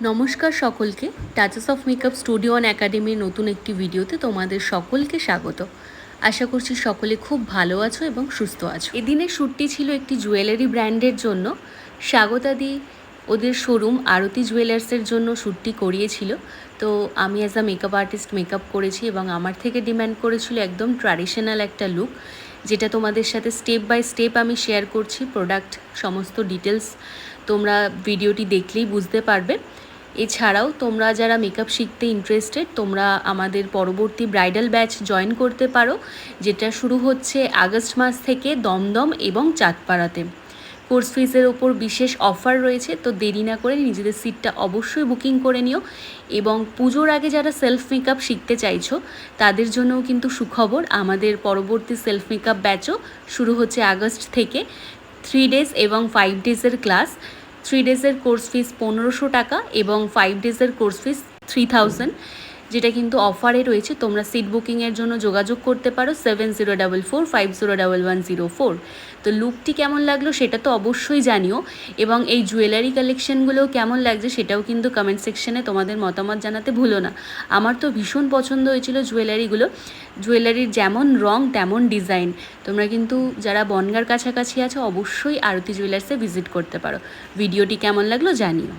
নমস্কার সকলকে। Touches of makeup studio and একাডেমির নতুন একটি ভিডিওতে তোমাদের সকলকে স্বাগত। আশা করছি সকলে খুব ভালো আছো এবং সুস্থ আছো। এদিনের শ্যুটটি ছিল একটি জুয়েলারি ব্র্যান্ডের জন্য। স্বাগতাদি ওদের শোরুম আরতি জুয়েলার্সের জন্য শ্যুটটি করিয়েছিল। তো আমি as a makeup artist makeup করেছি এবং আমার থেকে ডিম্যান্ড করেছিল একদম ট্র্যাডিশনাল একটা লুক যেটা তোমাদের সাথে স্টেপ বাই স্টেপ আমি শেয়ার করছি প্রোডাক্ট সমস্ত ডিটেলস তোমরা ভিডিওটি দেখলেই বুঝতে পারবে। এছাড়াও তোমরা যারা মেকআপ শিখতে ইন্টারেস্টেড তোমরা আমাদের পরবর্তী ব্রাইডাল ব্যাচ জয়েন করতে পারো, যেটা শুরু হচ্ছে আগস্ট মাস থেকে দমদম এবং চাঁদপাড়াতে। কোর্স ফিজের ওপর বিশেষ অফার রয়েছে, তো দেরি না করে নিজেদের সিটটা অবশ্যই বুকিং করে নিও। এবং পুজোর আগে যারা সেলফ মেকআপ শিখতে চাইছো, তাদের জন্যও কিন্তু সুখবর, আমাদের পরবর্তী সেলফ মেকআপ ব্যাচও শুরু হচ্ছে আগস্ট থেকে। থ্রি ডেজ এবং ফাইভ ডেজের ক্লাস থ্রি ডেজের কোর্স ফিস পনেরোশো টাকা এবং ফাইভ ডেজের কোর্স ফিস থ্রি থাউজেন্ড যেটা কিন্তু অফারে রয়েছে, তোমরা সিট বুকিংয়ের জন্য যোগাযোগ করতে পারো seven zero double four five zero double one zero four তো লুকটি কেমন লাগল সেটা তো অবশ্যই জানিও, এবং এই জুয়েলারি কালেকশনগুলোও কেমন লাগছে সেটাও কিন্তু কমেন্ট সেকশনে তোমাদের মতামত জানাতে ভুলো না। আমার তো ভীষণ পছন্দ হয়েছিল জুয়েলারিগুলো জুয়েলারির যেমন রং, তেমন ডিজাইন তোমরা কিন্তু যারা বনগার কাছাকাছি আছো, অবশ্যই আরতি জুয়েলার্সে ভিজিট করতে পারো। ভিডিওটি কেমন লাগল জানিও।